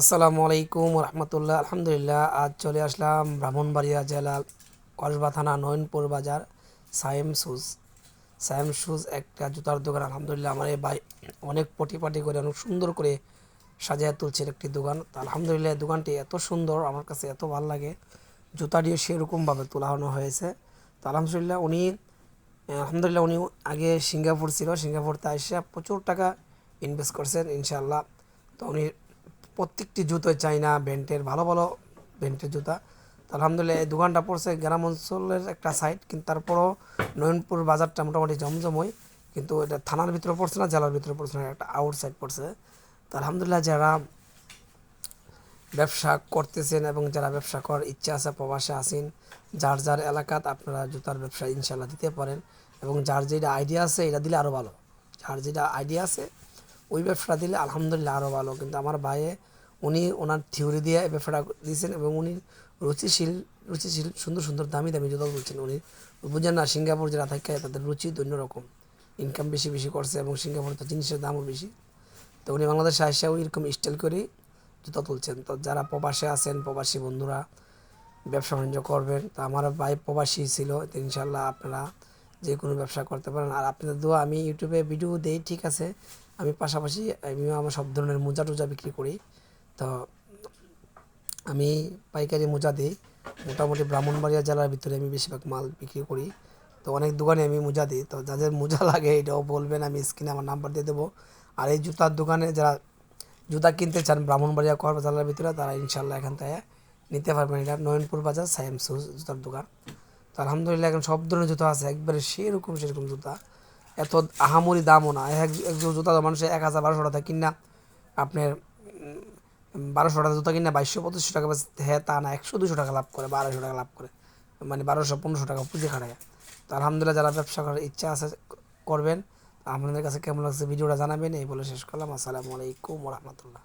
আসসালামু আলাইকুম রহমতুল্লাহ আলহামদুলিল্লাহ। আজ চলে আসলাম ব্রাহ্মণবাড়িয়া জেলা কসবা থানা নয়নপুর বাজার, সায়েম শুজ। সায়েম শুজ একটা জুতার দোকান, আলহামদুলিল্লাহ আমার এই ভাই অনেক পটিপাটি করে, অনেক সুন্দর করে সাজিয়ে তুলছেন একটি দোকান। তো আলহামদুলিল্লাহ দোকানটি এত সুন্দর, আমার কাছে এত ভালো লাগে। জুতাটিও সেরকমভাবে তোলানো হয়েছে। তো আলহামদুলিল্লাহ উনি আলহামদুলিল্লাহ উনি আগে সিঙ্গাপুর ছিল। সিঙ্গাপুরতে এসে প্রচুর টাকা ইনভেস্ট করছেন, ইনশাআল্লাহ। তো উনি প্রত্যেকটি জুতোই চাইনা ব্যান্ডের, ভালো ভালো ব্যান্ডের জুতা। আলহামদুলিল্লাহ এই দোকানটা পড়ছে গ্রাম অঞ্চলের একটা সাইড কিন্তু তারপরও নয়নপুর বাজারটা মোটামুটি জমজমই, কিন্তু এটা থানার ভিতরে পড়ছে না, জেলার ভিতরে পড়ছে না, একটা আউট সাইড পড়ছে। তো আলহামদুলিল্লাহ যারা ব্যবসা করতেছেন এবং যারা ব্যবসা করার ইচ্ছা আছে, প্রবাসে আসেন যার যার এলাকাত আপনারা জুতার ব্যবসা ইনশাল্লাহ দিতে পারেন, এবং যার যেটা আইডিয়া আছে, এটা দিলে আরও ভালো। যার যেটা আইডিয়া আছে ওই ব্যবসাটা দিলে আলহামদুলিল্লাহ আরও ভালো। কিন্তু আমার ভাইয়ে, উনি ওনার থিওরি দিয়ে এই ব্যবসাটা দিয়েছেন এবং উনি রুচিশীল রুচিশীল, সুন্দর সুন্দর দামি দামি জুতো বলছেন উনি বুঝেন না, সিঙ্গাপুর যারা থাকে, তাদের রুচি অন্যরকম ইনকাম বেশি বেশি করছে এবং সিঙ্গাপুরে তো জিনিসের দামও বেশি। তো উনি বাংলাদেশে আসে এরকম স্টাইল করেই জুতো তুলছেন। তো যারা প্রবাসে আছেন, প্রবাসী বন্ধুরা, ব্যবসা বাণিজ্য করবেন, তো আমার ভাই প্রবাসী ছিল, তো ইনশাল্লাহ আপনারা যে কোনো ব্যবসা করতে পারেন। আর আপনাদের দোয়া, আমি ইউটিউবে ভিডিও দেই, ঠিক আছে? আমি পাশাপাশি, আমি আমার সব ধরনের মোজা টোজা বিক্রি করি। তো আমি পাইকারি মোজা দিই। মোটামুটি ব্রাহ্মণবাড়িয়া জেলার ভিতরে আমি বেশিরভাগ মাল বিক্রি করি। তো অনেক দোকানে আমি মোজা দিই। তো যাদের মোজা লাগে, এটাও বলবেন, আমি স্ক্রিনে আমার নাম্বার দিয়ে দেবো। আর এই জুতার দোকানে যারা জুতা কিনতে চান ব্রাহ্মণবাড়িয়া করবা জেলার ভিতরে, তারা ইনশাল্লাহ এখান থেকে নিতে পারবেন। এটা নয়নপুর বাজার সাইম শুজ জুতার দোকান। তো আলহামদুলিল্লাহ, এখন সব ধরনের জুতা আছে। একবারে সেরকম সেরকম জুতা। এত আহামরি দামও না। এক একজন জুতা তো মানুষের এক হাজার বারোশো টাকা কিনা আপনার বারোশো টাকা জুতা কিনা বাইশশো, পঁচিশশো টাকা হ্যাঁ তা না, একশো, দুশো টাকা লাভ করে, বারোশো টাকা লাভ করে। মানে বারোশো, পনেরোশো টাকা পুঁজি খাটায়। তো আলহামদুলিল্লাহ যারা ব্যবসা করার ইচ্ছা আছে করবেন। আপনাদের কাছে কেমন লাগছে ভিডিওটা জানাবেন। এই বলে শেষ করলাম। আসসালামু আলাইকুম রহমতুল্লাহ।